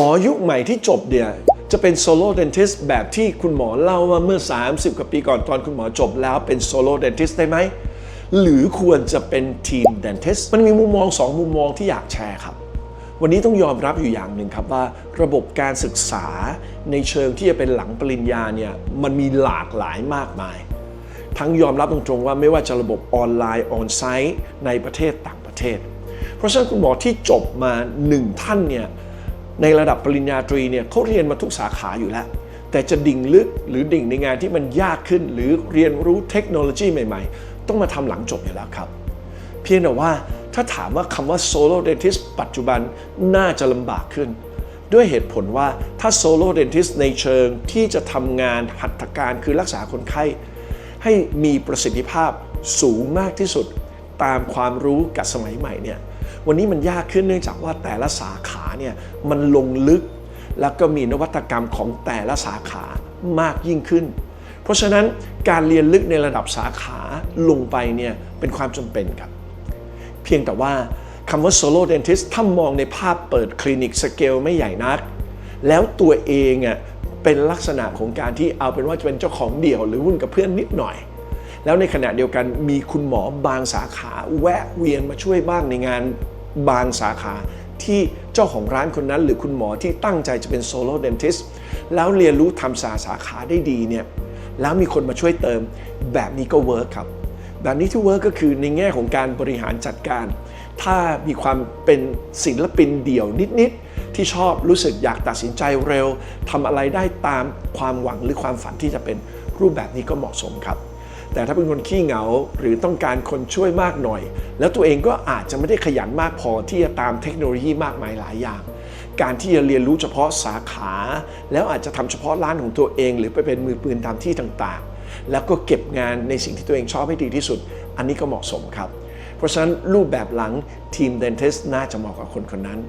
หมอยุคใหม่ที่จบเนี่ยจะเป็นโซโล่เดนทิสแบบที่คุณหมอเล่าว่าเมื่อ 30 กว่าปีก่อนตอนคุณหมอจบแล้วเป็นโซโล่เดนทิสได้ไหม หรือควรจะเป็นทีมเดนทิสมันมีมุมมอง 2 มุมมองที่อยากแชร์ครับ วันนี้ต้องยอมรับอยู่อย่างหนึ่งครับว่า ระบบการศึกษาในเชิงที่จะเป็นหลังปริญญาเนี่ยมันมีหลากหลายมากมาย ทั้งยอมรับตรงๆว่าไม่ว่าจะระบบออนไลน์ออนไซต์ในประเทศต่างประเทศ เพราะฉะนั้นคุณหมอที่จบมาหนึ่งท่านเนี่ย ในระดับปริญญาตรีเนี่ยเขาเรียนมาทุกสาขาอยู่แล้ว แต่จะดิ่งลึกหรือดิ่งในงานที่มันยากขึ้น หรือเรียนรู้เทคโนโลยีใหม่ๆ ต้องมาทำหลังจบอยู่แล้วครับ เพียงแต่ว่าถ้าถามว่าคำว่า solo dentist ปัจจุบันน่าจะลำบากขึ้น ด้วยเหตุผลว่าถ้า solo dentist ในเชิงที่จะทำงานหัตถการคือรักษาคนไข้ ให้มีประสิทธิภาพสูงมากที่สุด ตามความรู้กับสมัยใหม่เนี่ยวันนี้มันยากขึ้นเนื่องจากว่าแต่ละสาขาเนี่ยมันลงลึก แล้วก็มีนวัตกรรมของแต่ละสาขามากยิ่งขึ้น เพราะฉะนั้นการเรียนลึกในระดับสาขาลงไปเนี่ยเป็นความจำเป็นครับ เพียงแต่ว่าคำว่า solo dentist ถ้ามองในภาพเปิดคลินิกสเกลไม่ใหญ่นัก แล้วตัวเองอะเป็นลักษณะของการที่เอาเป็นว่าจะเป็นเจ้าของเดี่ยวหรือหุ้นกับเพื่อนนิดหน่อย แล้วในขณะเดียวกันมีคุณหมอบางสาขา แวะเวียนมาช่วยบ้างในงานบางสาขาที่เจ้าของร้านคนนั้น หรือคุณหมอที่ตั้งใจจะเป็น solo dentist แล้วเรียนรู้ทำสาสาขาได้ดีเนี่ยแล้วมีคนมาช่วยเติม แบบนี้ก็เวิร์กครับ แบบนี้ที่เวิร์กก็คือในแง่ของการบริหารจัดการ ถ้ามีความเป็นศิลปินเดี่ยวนิด ๆ ที่ชอบรู้สึกอยากตัดสินใจเร็วทำอะไรได้ตามความหวังหรือความฝันที่จะเป็นรูปแบบนี้ก็เหมาะสมครับ แต่ถ้าเป็นคนขี้เหงาหรือต้องการคนช่วยมากหน่อย แล้วตัวเองก็อาจจะไม่ได้ขยันมากพอที่จะตามเทคโนโลยีมากมายหลายอย่าง การที่จะเรียนรู้เฉพาะสาขา แล้วอาจจะทำเฉพาะร้านของตัวเอง หรือไปเป็นมือปืนตามที่ต่างๆ แล้วก็เก็บงานในสิ่งที่ตัวเองชอบให้ดีที่สุด อันนี้ก็เหมาะสมครับ เพราะฉะนั้นรูปแบบหลังทีมเดนทิสน่าจะเหมาะกับคนคนนั้น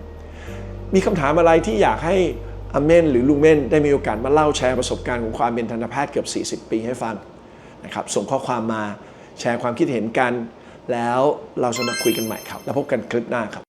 มีคำถามอะไรที่อยากให้อเมนหรือลุงเม่นได้มีโอกาสมาเล่าแชร์ประสบการณ์ของความเป็นทันตแพทย์เกือบ 40 ปีให้ฟัง นะครับส่งข้อความมาแชร์ความคิดเห็นกัน แล้วเราจะมาคุยกันใหม่ครับ แล้วพบกันคลิปหน้าครับ